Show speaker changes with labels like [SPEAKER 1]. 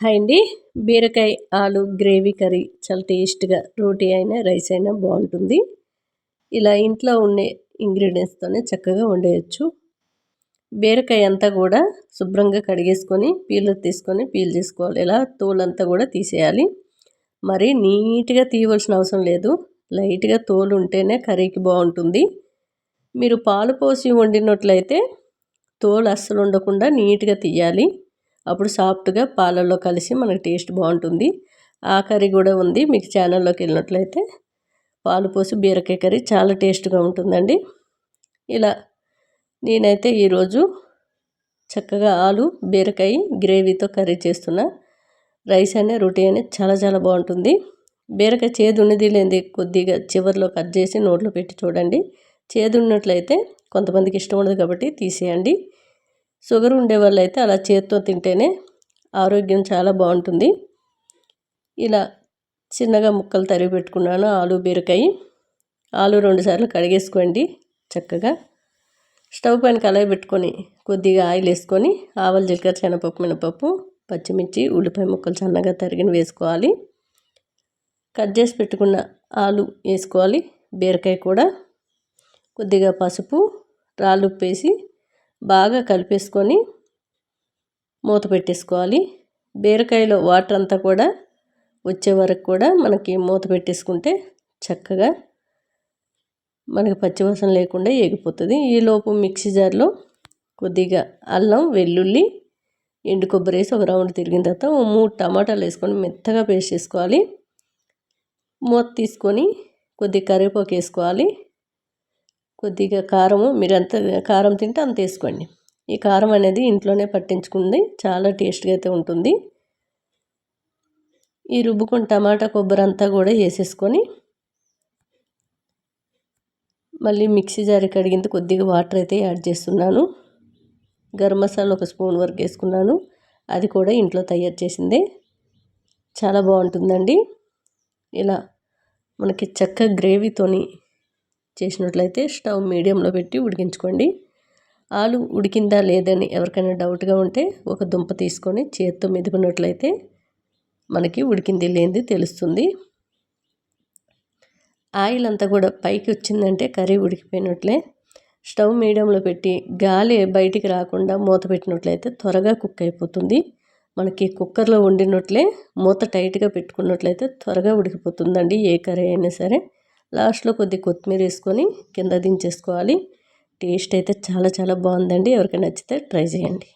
[SPEAKER 1] Hi అండి. బీరకాయ ఆలు గ్రేవీ కర్రీ చాలా టేస్ట్గా రోటీ అయినా రైస్ అయినా బాగుంటుంది. ఇలా ఇంట్లో ఉండే ఇంగ్రీడియంట్స్తోనే చక్కగా వండేయచ్చు. బీరకాయ అంతా కూడా శుభ్రంగా కడిగేసుకొని పీలు తీసుకొని పీల్ చేసుకోవాలి. ఇలా తోలంతా కూడా తీసేయాలి. మరి నీట్గా తీయవలసిన అవసరం లేదు. లైట్గా తోలు ఉంటేనే కర్రీకి బాగుంటుంది. మీరు పాలు పోసి వండినట్లయితే తోలు అస్సలు ఉండకుండా నీట్గా తీయాలి. అప్పుడు సాఫ్ట్గా పాలల్లో కలిసి మనకి టేస్ట్ బాగుంటుంది. ఆ కర్రీ కూడా ఉంది. మీకు ఛానల్లోకి వెళ్ళినట్లయితే పాలు పోసి బీరకాయ కర్రీ చాలా టేస్ట్గా ఉంటుందండి. ఇలా నేనైతే ఈరోజు చక్కగా ఆలు బీరకాయ గ్రేవీతో కర్రీ చేస్తున్నా. రైస్ అనే రొటీ అనే చాలా చాలా బాగుంటుంది. బీరకాయ చేదు ఉన్నది లేని కొద్దిగా చివరిలో కట్ చేసి నోట్లో పెట్టి చూడండి. చేదు ఉన్నట్లయితే కొంతమందికి ఇష్టం ఉండదు కాబట్టి తీసేయండి. షుగర్ ఉండే వాళ్ళు అయితే అలా చేత్తో తింటేనే ఆరోగ్యం చాలా బాగుంటుంది. ఇలా చిన్నగా ముక్కలు తరిగి పెట్టుకున్నాను ఆలు బీరకాయ. ఆలు రెండుసార్లు కడిగేసుకోండి చక్కగా. స్టవ్ పైన కలయి పెట్టుకొని కొద్దిగా ఆయిల్ వేసుకొని ఆవల జీలకర్ర శనగపప్పు మినపప్పు పచ్చిమిర్చి ఉల్లిపాయ ముక్కలు సన్నగా తరిగిన వేసుకోవాలి. కట్ చేసి పెట్టుకున్న ఆలు వేసుకోవాలి బీరకాయ కూడా. కొద్దిగా పసుపు రాళ్ళు ఉప్పేసి బాగా కలిపేసుకొని మూత పెట్టేసుకోవాలి. బీరకాయలో వాటర్ అంతా కూడా వచ్చే వరకు కూడా మనకి మూత పెట్టేసుకుంటే చక్కగా మనకి పచ్చివాసన లేకుండా ఎగిపోతుంది ఈలోపు మిక్సీ జార్లో కొద్దిగా అల్లం వెల్లుల్లి ఎండు కొబ్బరి వేసి ఒక రౌండ్ తిరిగిన తర్వాత మూడు టమాటాలు వేసుకొని మెత్తగా పేస్ట్ చేసుకోవాలి. మూత తీసుకొని కొద్దిగా కరివేపాకు వేసుకోవాలి. కొద్దిగా కారము మీరు ఎంత కారం తింటే అంత వేసుకోండి. ఈ కారం అనేది ఇంట్లోనే పట్టించుకుంది చాలా టేస్ట్గా అయితే ఉంటుంది. ఈ రుబ్బుకొని టమాటా కొబ్బరి అంతా కూడా వేసేసుకొని మళ్ళీ మిక్సీ జారి కడిగింది కొద్దిగా వాటర్ అయితే యాడ్ చేస్తున్నాను. గరం మసాలా ఒక స్పూన్ వరకు వేసుకున్నాను. అది కూడా ఇంట్లో తయారు చేసిందే. చాలా బాగుంటుందండి. ఇలా మనకి చక్క గ్రేవీతోని చేసినట్లయితే స్టవ్ మీడియంలో పెట్టి ఉడికించుకోండి. ఆలు ఉడికిందా లేదని ఎవరికైనా డౌట్గా ఉంటే ఒక దుంప తీసుకొని చేత్తో మెదుకున్నట్లయితే మనకి ఉడికింది లేనిది తెలుస్తుంది. ఆయిల్ అంతా కూడా పైకి వచ్చిందంటే కర్రీ ఉడికిపోయినట్లే. స్టవ్ మీడియంలో పెట్టి గాలి బయటికి రాకుండా మూత పెట్టినట్లయితే త్వరగా కుక్ అయిపోతుంది. మనకి కుక్కర్లో వండినట్లే మూత టైట్గా పెట్టుకున్నట్లయితే త్వరగా ఉడికిపోతుందండి ఏ కర్రీ అయినా సరే. లాస్ట్లో కొద్ది కొత్తిమీర వేసుకొని కింద దించేసుకోవాలి. టేస్ట్ అయితే చాలా చాలా బాగుందండి. ఎవరికైనా నచ్చితే ట్రై చేయండి.